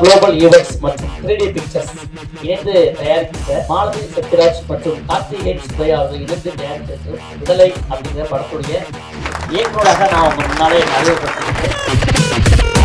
Global events மற்றும் 3D pictures இணைந்து தயாரித்த மாலதி சத்யராஜ் மற்றும் கார்த்திகேயன் சுப்பையா அவர்கள் இணைந்து தயாரித்தது விடலை அப்படிங்கிற படத்துடைய இயக்குநராக நான் உங்க முன்னாலே அறிவுறுத்திருக்கேன்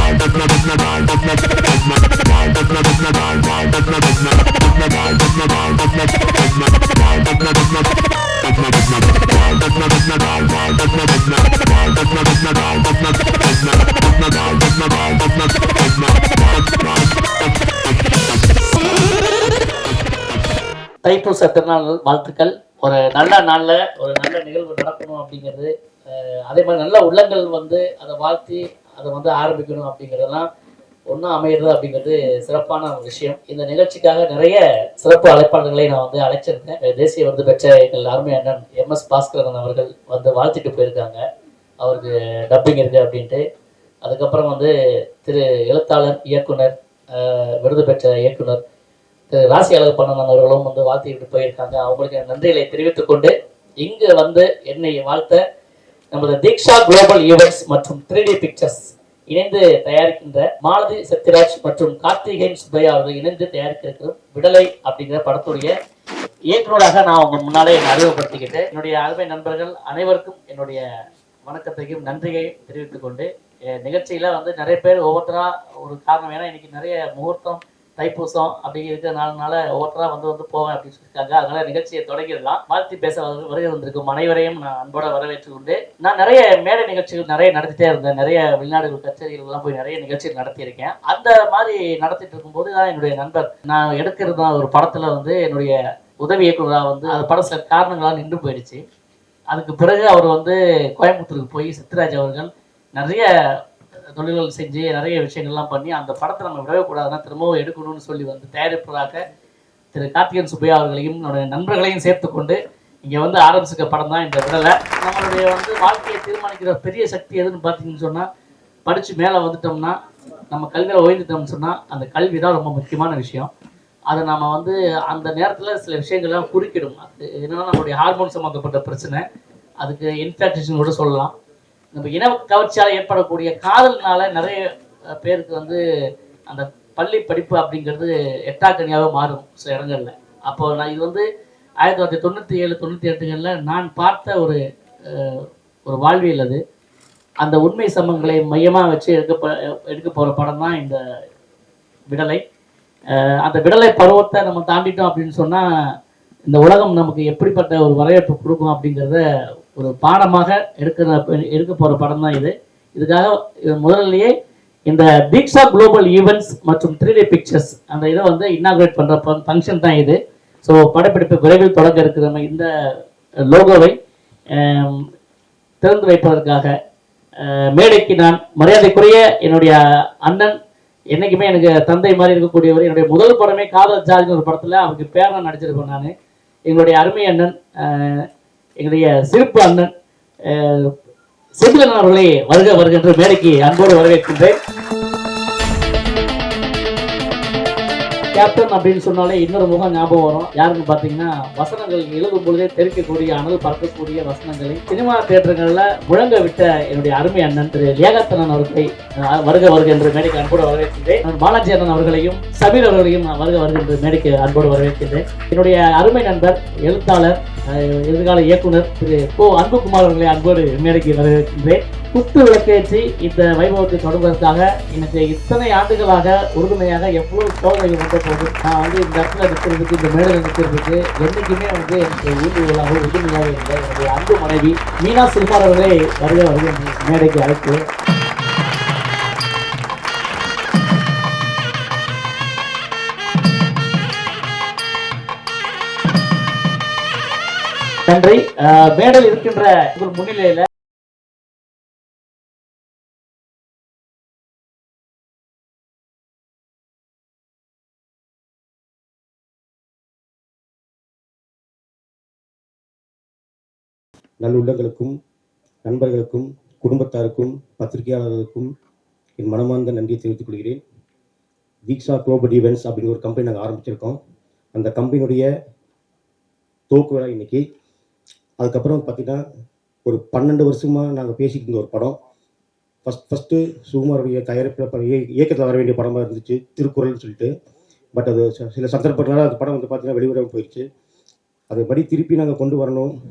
தைப்பூச திருநாள் வாழ்த்துக்கள். ஒரு நல்ல நாளில் ஒரு நல்ல நிகழ்வு நடக்கணும் அப்படிங்கிறது அதே மாதிரி நல்ல உள்ளங்கள் வந்து அதை வாழ்த்தி அதை வந்து ஆரம்பிக்கணும் அப்படிங்கிறதெல்லாம் ஒன்றும் அமையிறது அப்படிங்கிறது சிறப்பான ஒரு விஷயம். இந்த நிகழ்ச்சிக்காக நிறைய சிறப்பு அழைப்பாளர்களை நான் வந்து அழைச்சிருக்கேன். தேசிய விருது பெற்ற எங்கள் அருமை அண்ணன் எம் எஸ் பாஸ்கரன் அவர்கள் வந்து வாழ்த்திட்டு போயிருக்காங்க. அவருக்கு டப்பிங் இருக்கு அப்படின்ட்டு. அதுக்கப்புறம் வந்து திரு எழுத்தாளர் இயக்குனர் விருது பெற்ற இயக்குனர் திரு ராசி அழகப்பண்ணன் அவர்களும் வந்து வாழ்த்திட்டு போயிருக்காங்க. அவங்களுக்கு நன்றிகளை தெரிவித்துக் கொண்டு இங்கு வந்து என்னை வாழ்த்த நமது தீக்ஷா குளோபல் ஈவெண்ட்ஸ் மற்றும் 3D பிக்சர்ஸ் இணைந்து தயாரிக்கின்ற மாலதி சத்யராஜ் மற்றும் கார்த்திகேயன் சுப்பையா அவர்கள் இணைந்து தயாரித்திருக்கிறோம் விடலை அப்படிங்கிற படத்துடைய இயக்குநராக நான் உங்க முன்னாலே என்னை அறிமுகப்படுத்திக்கிட்டேன் என்னுடைய அருமை நண்பர்கள் அனைவருக்கும் என்னுடைய வணக்கத்தையும் நன்றியையும் தெரிவித்துக் கொண்டு நிகழ்ச்சியில வந்து நிறைய பேர் ஒவ்வொருத்தரா ஒரு காரணம். ஏன்னா இன்னைக்கு நிறைய முகூர்த்தம் தைப்பூசம் அப்படி இருக்கிறனால ஒவ்வொருத்தரா வந்து வந்து போவேன் அப்படின்னு சொல்லியிருக்காங்க. அதனால நிகழ்ச்சியை தொடங்கிடலாம். வாழ்த்து பேச வருகை வந்திருக்கும் அனைவரையும் நான் அன்போட வரவேற்று கொண்டு நான் நிறைய மேடை நிகழ்ச்சிகள் நிறைய நடத்திட்டே இருந்தேன். நிறைய வெளிநாடுகள் கச்சேரிகள்லாம் போய் நிறைய நிகழ்ச்சிகள் நடத்தியிருக்கேன். அந்த மாதிரி நடத்திட்டு இருக்கும்போது தான் என்னுடைய நண்பர் நான் எடுக்கிறது ஒரு படத்தில் வந்து என்னுடைய உதவி இயக்குநராக வந்து அந்த படம் சில காரணங்களால் நின்று போயிடுச்சு. அதுக்கு பிறகு அவர் வந்து கோயம்புத்தூருக்கு போய் சித்ராஜ் அவர்கள் நிறைய தொழில்கள் செஞ்சு நிறைய விஷயங்கள்லாம் பண்ணி அந்த படத்தை நம்ம விடவே கூடாதுன்னா திரும்பவும் எடுக்கணும்னு சொல்லி வந்து தயாரிப்பதாக திரு கார்த்திகன் சுப்பையா அவர்களையும் என்னுடைய நண்பர்களையும் சேர்த்துக்கொண்டு இங்கே வந்து ஆரம்பிச்சிருக்க படம் தான் இந்த விடலை. நம்மளுடைய வந்து வாழ்க்கையை தீர்மானிக்கிற பெரிய சக்தி எதுன்னு பார்த்தீங்கன்னு சொன்னால் படித்து மேலே வந்துட்டோம்னா நம்ம கல்வியில் ஓய்ந்துட்டோம்னு சொன்னால் அந்த கல்வி தான் ரொம்ப முக்கியமான விஷயம். அதை நம்ம வந்து அந்த நேரத்தில் சில விஷயங்கள்லாம் குறுக்கிடும். அது என்னென்னா நம்மளுடைய ஹார்மோன் சம்மந்தப்பட்ட பிரச்சனை. அதுக்கு இன்ஃபெக்ஷன் கூட சொல்லலாம். நம்ம இன கவர்ச்சியால் ஏற்படக்கூடிய காதல்னால நிறைய பேருக்கு வந்து அந்த பள்ளி படிப்பு அப்படிங்கிறது எட்டாக்கனியாகவே மாறும் சில இடங்களில். அப்போ நான் இது வந்து ஆயிரத்தி தொள்ளாயிரத்தி தொண்ணூற்றி ஏழு தொண்ணூற்றி எட்டுகளில் நான் பார்த்த ஒரு ஒரு வாழ்வியல் அது. அந்த உண்மை சம்பவங்களை மையமாக வச்சு எடுக்க எடுக்க போகிற படம் தான் இந்த விடலை. அந்த விடலை பருவத்தை நம்ம தாண்டிட்டோம் அப்படின்னு சொன்னால் இந்த உலகம் நமக்கு எப்படிப்பட்ட ஒரு வரவேற்பு கொடுக்கும் அப்படிங்கிறத ஒரு பாடமாக எடுக்கிற எடுக்க போகிற படம் தான் இது. இதுக்காக இது முதல்லயே இந்த தீக்ஷா குளோபல் ஈவெண்ட்ஸ் மற்றும் த்ரீ டி பிக்சர்ஸ் அந்த இதை வந்து இன்னாகுரேட் பண்ணுற ஃபங்க்ஷன் தான் இது. ஸோ படப்பிடிப்பு விரைவில் தொடங்க இருக்கிற நம்ம இந்த லோகோவை திறந்து வைப்பதற்காக மேடைக்கு நான் மரியாதைக்குரிய என்னுடைய அண்ணன் என்னைக்குமே எனக்கு தந்தை மாதிரி இருக்கக்கூடியவர் என்னுடைய முதல் படமே காதல் ஜாதின்னு ஒரு படத்தில் அவருக்கு பேரா நடிச்சிருப்பேன் நான். எங்களுடைய அருமை அண்ணன் எங்களுடைய சிறப்பு அண்ணன் அஹ், செந்திலன் அவர்களை வருக வருகின்ற மேடைக்கு அன்போடு வரவேற்கின்றேன். கேப்டன் அப்படின்னு சொன்னாலே இன்னொரு முகம் ஞாபகம் வரும். யாருன்னு பார்த்தீங்கன்னா வசனங்கள் எழுதும் பொழுதே தெரிவிக்கக்கூடிய அனல் பறக்கக்கூடிய வசனங்களை சினிமா தியேட்டர்கள்ல முழங்க விட்ட என்னுடைய அருமை அண்ணன் திரு லியாகத்தனன் அவர்களை வருக வருக என்று மேடைக்கு அன்போடு வரவேற்கின்றேன். பாலாஜி அண்ணன் அவர்களையும் சபீர் அவர்களையும் வருக வருக என்று மேடைக்கு அன்போடு வரவேற்கின்றேன். என்னுடைய அருமை நண்பர் எழுத்தாளர் எதிர்கால இயக்குனர் திரு கோ அன்புகுமார் அவர்களை அன்போடு மேடைக்கு வரவேற்கின்றேன். குத்து விளக்கேற்றி இந்த வைபவத்தை தொடங்குவதற்காக எனக்கு இத்தனை ஆண்டுகளாக உறுதுணையாக எவ்வளவு சோதனைகள் வந்த போது நான் வந்து இந்த இடத்துல நிற்கிறதுக்கு இந்த மேடையில் நிற்கிறதுக்கு என்றைக்குமே வந்து எனக்கு ஊழியர்களாக உறுதுணையாக இல்லை. என்னுடைய அன்பு மனைவி மீனா சில்மார் அவர்களை வருக வருக மேடைக்கு அழைத்து. நன்றி. மேடல் இருக்கின்ற உங்கள் முன்னிலையில நல்லுள்ளங்களுக்கும் நண்பர்களுக்கும் குடும்பத்தாருக்கும் பத்திரிகையாளர்களுக்கும் என் மனமார்ந்த நன்றியை தெரிவித்துக் கொள்கிறேன். தீக்ஷா குளோபல் ஈவெண்ட்ஸ் அப்படின்னு ஒரு கம்பெனி நாங்கள் ஆரம்பிச்சிருக்கோம். அந்த கம்பெனியுடைய தோக்கு விழா இன்னைக்கு. அதுக்கப்புறம் பார்த்தீங்கன்னா ஒரு பன்னெண்டு வருஷமாக நாங்கள் பேசிக்கிட்டு இருந்த ஒரு படம். ஃபஸ்ட் ஃபஸ்ட்டு சுகுமாருடைய தயாரிப்பில் இயக்கத்தில் வர வேண்டிய படமாக இருந்துச்சு. திருக்குறள்னு சொல்லிட்டு. பட் அது ச- சில சந்தர்ப்பங்களால் அந்த படம் வந்து பார்த்தீங்கன்னா வெளிவராமல் போயிடுச்சு அதுபடி திருப்பி நாங்கள் கொண்டு வரணும்.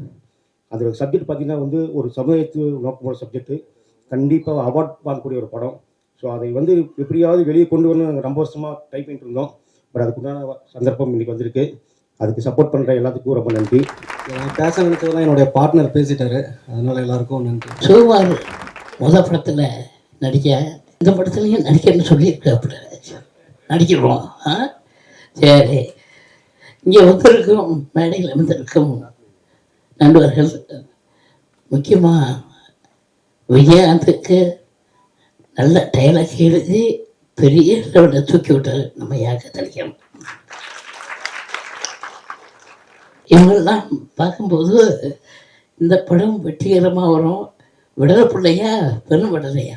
அதோட சப்ஜெக்ட் பார்த்தீங்கன்னா வந்து ஒரு சமுதாயத்து நோக்கமான சப்ஜெக்ட்டு கண்டிப்பாக அவார்ட் வாங்கக்கூடிய ஒரு படம். ஸோ அதை வந்து எப்படியாவது வெளியே கொண்டு வரணும் நாங்கள் ரொம்ப வருஷமாக ட்ரை பண்ணிட்டு இருந்தோம். பட் அதுக்குண்டான சந்தர்ப்பம் இன்னைக்கு வந்திருக்கு. அதுக்கு சப்போர்ட் பண்ணுற எல்லாத்துக்கும் ரொம்ப நன்றி. நான் பேச நினைச்சதெல்லாம் என்னுடைய பார்ட்னர் பேசிட்டாரு. அதனால எல்லாருக்கும் நன்றி. சிவகுமார் முத படத்தில் நடிக்க இந்த படத்துலையும் நடிக்கணும்னு சொல்லியிருக்காப்புல. நடிக்கிறோம். ஆ? சரி. இங்கே வந்திருக்கும் மேடையில் வந்திருக்கும் நண்பர்கள் முக்கியமாக விஜயகாந்துக்கு நல்ல டைலாக் எழுதி பெரிய லெவலில் தூக்கி விட்டார் நம்ம யாக்க தெளிக்கணும் இவங்கெல்லாம் பார்க்கும்போது இந்த படம் வெற்றிகரமாக வரும். விடலை பிள்ளையா பெரும் விடலையா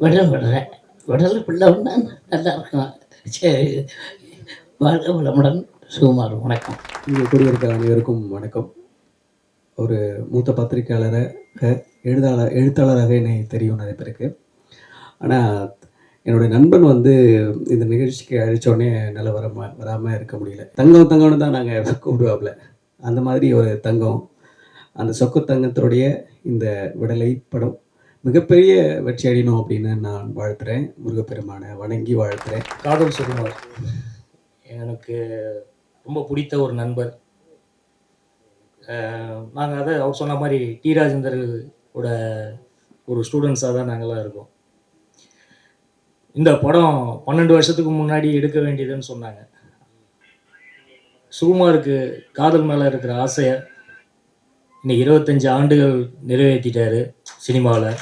விடலை விடலை விடலை பிள்ளைன்னா நல்லா இருக்கும். சரி வாழ்க வளமுடன். சுகுமார் வணக்கம். இங்கே கூடியிருக்கிற அனைவருக்கும் வணக்கம். ஒரு மூத்த பத்திரிகையாளராக எழுதாளர் எழுத்தாளராக என்னை தெரியும் நிறைய பேருக்கு. ஆனால் என்னுடைய நண்பன் வந்து இந்த நிகழ்ச்சிக்கு அழைச்சோடனே நல்ல வர வராமல் இருக்க முடியல. தங்கம் தங்கம்னு தான் நாங்கள் கூப்பிடுவாப்புல அந்த மாதிரி ஒரு தங்கம் அந்த சொக்கு தங்கத்தினுடைய இந்த விடலை படம் மிகப்பெரிய வெற்றி அடையணும் அப்படின்னு நான் வாழ்த்துறேன். முருகப்பெருமானை வணங்கி வாழ்த்துறேன். காதல் சுகுமார். எனக்கு ரொம்ப பிடித்த ஒரு நண்பர். நாங்கள் அதை அவர் சொன்ன மாதிரி டி ராஜேந்தரோட ஒரு ஸ்டூடெண்ட்ஸாக தான் நாங்களாம் இருக்கோம். இந்த படம் பன்னெண்டு வருஷத்துக்கு முன்னாடி எடுக்க வேண்டியதுன்னு சொன்னாங்க. சுகுமாருக்கு காதல் மேலே இருக்கிற ஆசையை இன்னைக்கு இருபத்தஞ்சி ஆண்டுகள் நிறைவேற்றிட்டாரு சினிமாவில்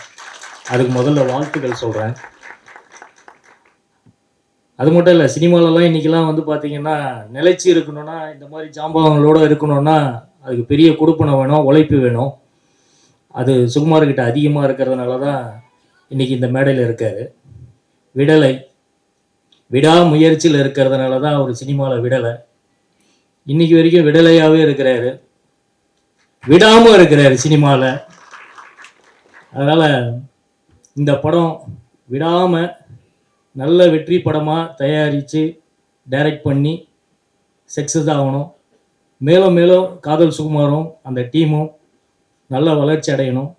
அதுக்கு முதல்ல வாழ்த்துக்கள் சொல்கிறேன் அது மட்டும் இல்லை சினிமாலலாம் இன்றைக்கெல்லாம் வந்து பார்த்தீங்கன்னா நிலைச்சி இருக்கணும்னா இந்த மாதிரி ஜாம்பவங்களோட இருக்கணும்னா அதுக்கு பெரிய கொடுப்பனை வேணும் உழைப்பு வேணும். அது சுகுமார்கிட்ட அதிகமாக இருக்கிறதுனால தான் இன்றைக்கி இந்த மேடையில் இருக்கார். விடலை. விடாமுயற்சியில் இருக்கிறதுனால தான் அவர் சினிமாவில் விடலை. இன்னைக்கு வரைக்கும் விடலையாகவே இருக்கிறாரு. விடாமல் இருக்கிறாரு சினிமாவில் அதனால் இந்த படம் விடாமல் நல்ல வெற்றி படமாக தயாரித்து டைரக்ட் பண்ணி சக்ஸஸ் ஆகணும். மேலும் மேலும் காதல் சுகுமாரும் அந்த டீமும் நல்ல வளர்ச்சி அடையணும்.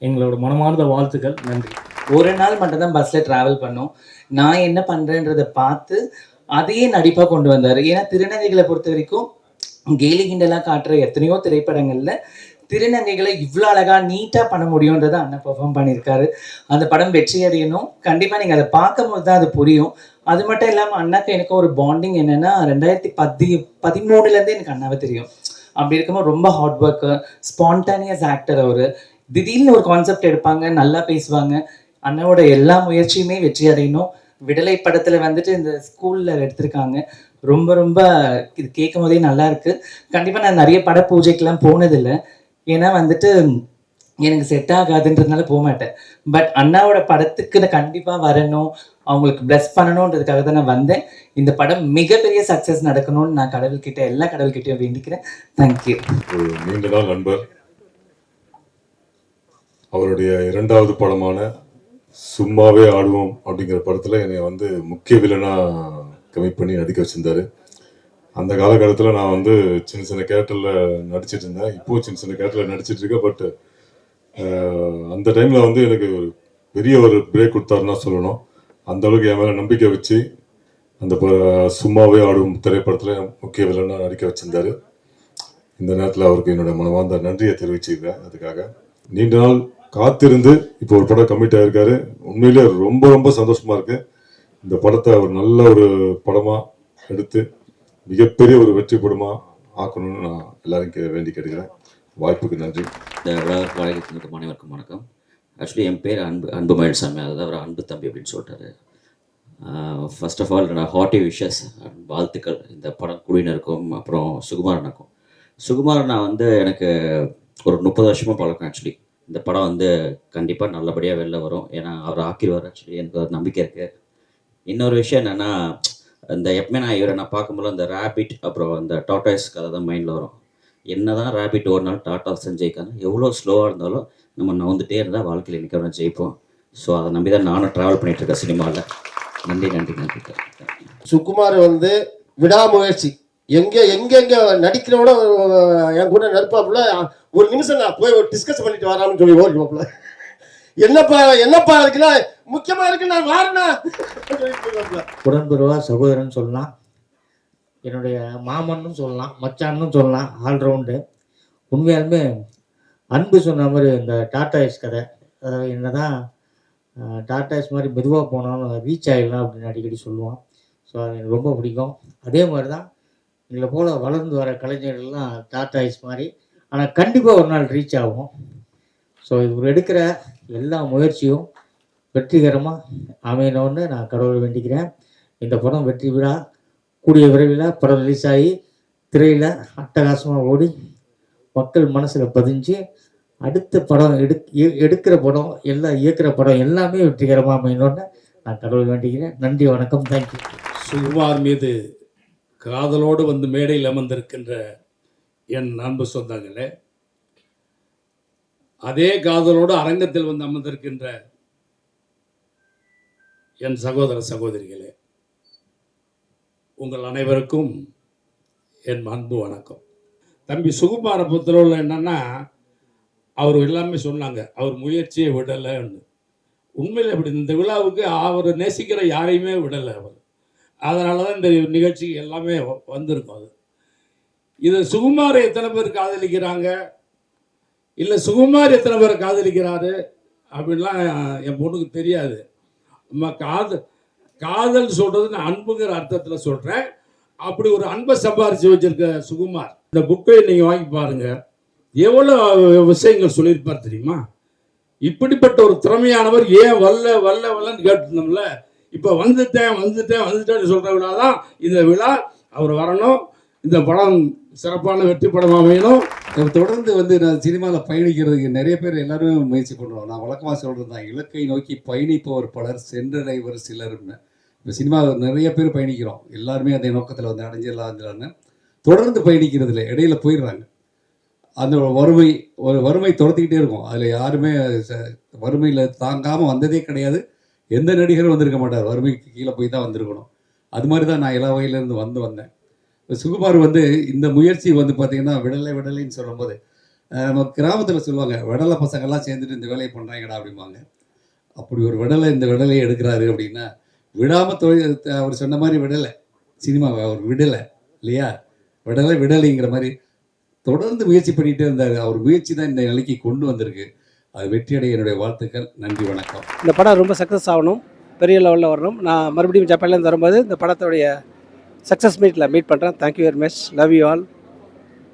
எங்களோட மனமார்ந்த வாழ்த்துக்கள். நன்றி. ஒரு நாள் மட்டும்தான் பஸ்ல டிராவல் பண்ணோம். நான் என்ன பண்றேன்றதை பார்த்து அதையே நடிப்பா கொண்டு வந்தாரு. ஏன்னா திருநங்கைகளை பொறுத்த வரைக்கும் கேலி கிண்டலாக காட்டுற எத்தனையோ திரைப்படங்கள்ல திருநங்கைகளை இவ்வளோ அழகாக நீட்டாக பண்ண முடியுன்றதை அண்ணன் பெர்ஃபார்ம் பண்ணியிருக்காரு. அந்த படம் வெற்றி அடையணும். கண்டிப்பாக நீங்கள் அதை பார்க்கும்போது தான் அது புரியும். அது மட்டும் இல்லாமல் அண்ணாக்கு எனக்கு ஒரு பாண்டிங் என்னன்னா ரெண்டாயிரத்தி பதி பதிமூணுலேருந்து எனக்கு அண்ணாவை தெரியும். அப்படி இருக்கும்போது ரொம்ப ஹார்ட் ஒர்க்கு ஸ்பான்டானியஸ் ஆக்டர் அவர். திடீர்னு ஒரு கான்செப்ட் எடுப்பாங்க நல்லா பேசுவாங்க. அண்ணாவோட எல்லா முயற்சியுமே வெற்றி அடையணும். விடலை படத்தில் வந்துட்டு இந்த ஸ்கூலில் எடுத்திருக்காங்க. ரொம்ப ரொம்ப இது கேட்கும் போதே நல்லா இருக்கு. கண்டிப்பாக நான் நிறைய பட பூஜைக்கெல்லாம் போனதில்லை. ஏன்னா வந்துட்டு எனக்கு செட் ஆகாதுன்றதுனால போக மாட்டேன் பட் அண்ணாவோட படத்துக்கு நான் கண்டிப்பாக வரணும். அவங்களுக்கு bless பண்ணணுன்றதுக்காக தான் நான் வந்தேன். இந்த படம் மிகப்பெரிய சக்ஸஸ் நடக்கணும்னு நான் கடவுள்கிட்ட எல்லா கடவுள்கிட்டையும் வேண்டிக்கிறேன். தேங்க்யூ நீண்ட நாள் நண்பர். அவருடைய இரண்டாவது படமான சும்மாவே ஆடுவோம் அப்படிங்கிற படத்தில் என்னை வந்து முக்கிய வில்லனாக கமிட் பண்ணி நடிக்க வச்சிருந்தாரு. அந்த காலகட்டத்தில் நான் வந்து சின்ன சின்ன கேரக்டரில் நடிச்சிட்டு இருந்தேன். இப்போ சின்ன சின்ன கேரக்டரில் நடிச்சிட்டு இருக்கேன். பட் அந்த டைமில் வந்து எனக்கு ஒரு பெரிய ஒரு பிரேக் கொடுத்தாருன்னா சொல்லணும். அந்த அளவுக்கு என் மேலே நம்பிக்கை வச்சு அந்த ப- சும்மாவே ஆடும் திரைப்படத்தில் முக்கிய வில்லனாக நடிக்க வச்சிருந்தாரு. இந்த நேரத்தில் அவருக்கு என்னோட மனமார்ந்த நன்றியை தெரிவிச்சிருக்கேன் அதுக்காக நீண்ட நாள் காத்திருந்து இப்போ ஒரு படம் கமிட் ஆகிருக்காரு உண்மையிலே ரொம்ப ரொம்ப சந்தோஷமாக இருக்குது இந்த படத்தை அவர் நல்ல ஒரு படமாக எடுத்து மிகப்பெரிய ஒரு வெற்றி படமா ஆக்கணும்னு நான் எல்லாரும் கே- வேண்டி கேட்டுக்கிறேன். வாய்ப்புக்கு நன்றி. இந்த விழா வழக்கத்திற்கு அனைவருக்கும் வணக்கம். ஆக்சுவலி என் பேர் அன்பு அன்பு மயில்சாமி. அதாவது அவர் அன்பு தம்பி அப்படின்னு சொல்லிட்டாரு. ஃபர்ஸ்ட் ஆஃப் ஆல் நான் ஹாட்டி விஷஸ் வாழ்த்துக்கள் இந்த படம் குழுவினருக்கும் அப்புறம் சுகுமாரனுக்கும் சுகுமாரனா வந்து எனக்கு ஒரு முப்பது வருஷமாக பழக்கம் ஆக்சுவலி இந்த படம் வந்து கண்டிப்பாக நல்லபடியாக வெளில வரும். ஏன்னா அவர் ஆக்கிடுவார் ஆக்சுவலி எனக்கு ஒரு நம்பிக்கை இருக்குது இன்னொரு விஷயம் என்னென்னா இந்த எப்பவுமே நான் இவரை நான் பார்க்கும்போது அந்த ரேபிட் அப்புறம் அந்த டாட்டாஸ் கதை தான் மைண்டில் வரும். என்ன தான் ரேபிட் ஓடினாலும் டாட்டா செஞ்சுக்காங்க எவ்வளோ ஸ்லோவாக இருந்தாலும் நம்ம நவுந்துட்டே இருந்தால் வாழ்க்கையில் என்னைக்கு ஜெயிப்போம். ஸோ அதை நம்பி தான் நானும் ட்ராவல் பண்ணிகிட்ருக்கேன் இருக்கேன் சினிமாவில் நன்றி நன்றி நன்றி. சுகுமார் வந்து விடாமுயற்சி. எங்கே எங்கெங்கே நடிக்கிறவோட என் கூட நடிப்பாப்புல ஒரு நிமிஷம் நான் போய் டிஸ்கஸ் பண்ணிட்டு வரான்னு சொல்லி ஓடிப்பாப்புல என்னப்பா என்னப்பா இருக்குன்னா முக்கியமா இருக்கு நான் வாரணா உடன்பிறவா சகோதரன் சொல்லலாம். என்னுடைய மாமன்னு சொல்லலாம் மச்சான்னு சொல்லலாம் ஆல்ரவுண்டு உண்மையாலுமே அன்பு சொன்ன மாதிரி இந்த டாடா ஐஸ் கதை அதாவது என்னதான் அஹ், டாடா ஐஸ் மாதிரி மெதுவாக போனாலும் ரீச் ஆகிடலாம் அப்படின்னு அடிக்கடி சொல்லுவோம் ஸோ அது எனக்கு ரொம்ப பிடிக்கும். அதே மாதிரி தான் எங்களை போல் வளர்ந்து வர கலைஞர்கள்லாம் டாடா ஐஸ் மாதிரி ஆனால் கண்டிப்பாக ஒரு நாள் ரீச் ஆகும். ஸோ இவர் எடுக்கிற எல்லா முயற்சியும் வெற்றிகரமாக அமையணும்னு நான் கடவுளை வேண்டிக்கிறேன். இந்த படம் வெற்றி விழா கூடிய விரைவில் படம் ரிலீஸ் ஆகி திரையில் அட்டகாசமாக ஓடி மக்கள் மனசில் பதிஞ்சு அடுத்த படம் எடு எடுக்கிற படம் எல்லாம் இயக்கிற படம் எல்லாமே வெற்றிகரமாக அமையணும்னு நான் கடவுள் வேண்டிக்கிறேன். நன்றி வணக்கம் தேங்க்யூ சுகுமார் மீது காதலோடு வந்து மேடையில் அமர்ந்திருக்கின்ற என் அன்பு சொந்தங்களே அதே காதலோடு அரங்கத்தில் வந்து அமர்ந்திருக்கின்ற என் சகோதர சகோதரிகளே உங்கள் அனைவருக்கும் என் அன்பு வணக்கம். தம்பி சுகுமாரை பொறுத்தளவில் என்னன்னா அவர் எல்லாமே சொன்னாங்க அவர் முயற்சியை விடலைன்னு. உண்மையில் இப்படி இந்த விழாவுக்கு அவர் நேசிக்கிற யாரையுமே விடலை அவர். அதனால தான் இந்த நிகழ்ச்சி எல்லாமே வ- வந்திருக்கும் அது. இது சுகுமாரை எத்தனை பேர் காதலிக்கிறாங்க? இல்லை சுகுமார் எத்தனை பேரை காதலிக்கிறாரு? அப்படின்லாம் என் பொண்ணுக்கு தெரியாது. அம்மா காதல் காதல் சொல்றது நான் அன்புங்கிற அர்த்தத்தில் சொல்கிறேன் அப்படி ஒரு அன்பை சம்பாரிச்சு வச்சிருக்க சுகுமார் இந்த புக்கை நீங்கள் வாங்கி பாருங்க. எவ்வளோ விஷயங்கள் சொல்லியிருப்பார் தெரியுமா? இப்படிப்பட்ட ஒரு திறமையானவர் ஏன் வல்ல வல்ல வல்லன்னு கேட்டிருந்தோம்ல? இப்போ வந்துட்டேன் வந்துட்டேன் வந்துட்டேன்னு சொல்கிற விழா தான் இந்த விழா அவர் வரணும். இந்த படம் சிறப்பான வெற்றி படம் அமையணும். தொடர்ந்து வந்து நான் சினிமாவில் பயணிக்கிறதுக்கு நிறைய பேர் எல்லாருமே முயற்சி பண்ணுறோம் நான் வழக்கமாக சொல்கிறது தான் இலக்கை நோக்கி பயணிப்பவர் பலர் சென்றடைவர் சிலர்னு. இப்போ சினிமாவில் நிறைய பேர் பயணிக்கிறோம். எல்லாருமே அந்த நோக்கத்தில் வந்து அடைஞ்சிடலான்னு தொடர்ந்து பயணிக்கிறதுல இடையில போயிடுறாங்க. அந்த வறுமை ஒரு வறுமை துரத்திக்கிட்டே இருக்கும். அதில் யாருமே வறுமையில் தாங்காமல் வந்ததே கிடையாது. எந்த நடிகரும் வந்திருக்க மாட்டார். வறுமைக்கு கீழே போய் தான் வந்திருக்கணும். அது மாதிரி தான் நான் எல்லா வகையிலேருந்து வந்து வந்தேன். சுகுமார் வந்து இந்த முயற்சி வந்து பார்த்தீங்கன்னா விடலை விடலைன்னு சொல்லும்போது நம்ம கிராமத்தில் சொல்லுவாங்க விடலை பசங்கள்லாம் சேர்ந்துட்டு இந்த வேலையை பண்ணுறாங்கடா அப்படிம்பாங்க. அப்படி ஒரு விடலை இந்த விடலையை எடுக்கிறாரு அப்படின்னா விடாமல் தொழில் அவர் சொன்ன மாதிரி விடலை சினிமாவை அவர் விடலை இல்லையா? விடலை விடலைங்கிற மாதிரி தொடர்ந்து முயற்சி பண்ணிகிட்டே இருந்தார். அவர் முயற்சி தான் இந்த நிலைக்கு கொண்டு வந்திருக்கு. அது வெற்றியடைய என்னுடைய வாழ்த்துக்கள். நன்றி வணக்கம். இந்த படம் ரொம்ப சக்ஸஸ் ஆகணும். பெரிய லெவலில் வரணும். நான் மறுபடியும் ஜப்பான்லேருந்து வரும்போது இந்த படத்துடைய சக்ஸஸ் மீட்டில் மீட் பண்ணுறேன் thank you very much love you all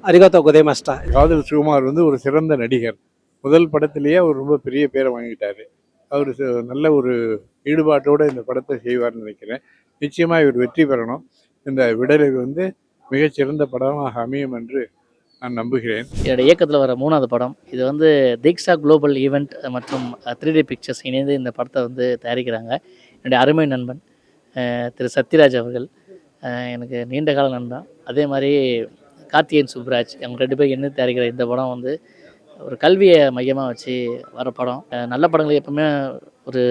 அரிகாத்தோ குதே மாஸ்டா காதல் சுகுமார் வந்து ஒரு சிறந்த நடிகர். முதல் படத்திலேயே அவர் ரொம்ப பெரிய பேரை வாங்கிட்டாரு. அவர் ச- நல்ல ஒரு ஈடுபாட்டோட இந்த படத்தை செய்வார்னு நினைக்கிறேன். நிச்சயமாக இவர் வெற்றி பெறணும். இந்த விடலை வந்து மிகச்சிறந்த படமாக அமையும் என்று நான் நம்புகிறேன். என்னோட இயக்கத்தில் வர மூணாவது படம் இது வந்து தீக்ஷா குளோபல் ஈவெண்ட் மற்றும் த்ரீ டி பிக்சர்ஸ் இணைந்து இந்த படத்தை வந்து தயாரிக்கிறாங்க. என்னுடைய அருமை நண்பன் திரு சத்யராஜ் அவர்கள். எனக்கு நீண்ட கால நண்பன் அதே மாதிரி கார்த்திகேயன் சுப்ராஜ் அவங்க ரெண்டு பேரும் என்ன தயாரிக்கிற இந்த படம் வந்து ஒரு கல்வியை மையமாக வச்சு வர படம். நல்ல படங்கள் எப்பவுமே ஒரு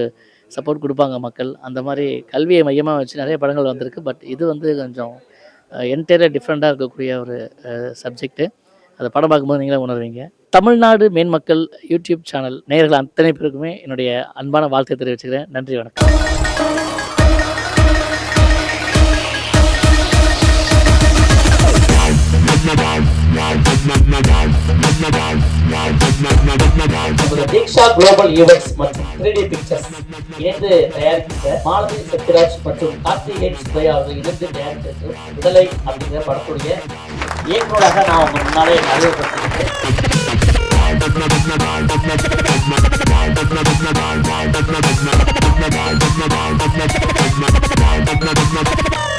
சப்போர்ட் கொடுப்பாங்க மக்கள். அந்த மாதிரி கல்வியை மையமாக வச்சு நிறைய படங்கள் வந்திருக்கு. பட் இது வந்து கொஞ்சம் என்டையராக டிஃப்ரெண்ட்டாக இருக்கக்கூடிய ஒரு சப்ஜெக்ட்டு அதை படம் பார்க்கும்போது நீங்களே உணர்வீங்க. தமிழ்நாடு மேன்மக்கள் யூடியூப் சேனல் நேயர்கள் அத்தனை பேருக்குமே என்னுடைய அன்பான வாழ்த்தை தெரிவிச்சுக்கிறேன். நன்றி வணக்கம். தீக்ஷா குளோபல் ஈவெண்ட்ஸ் மற்றும் த்ரீ டி பிக்சர்ஸ் இணைந்து மாலதி சத்யராஜ் மற்றும் கார்த்திகேயன் சுப்பையா அவர்கள் இணைந்து விடலை அப்படிங்கிற படத்துடைய நான் உங்க முன்னாலே அறிவுறுத்திருக்கேன்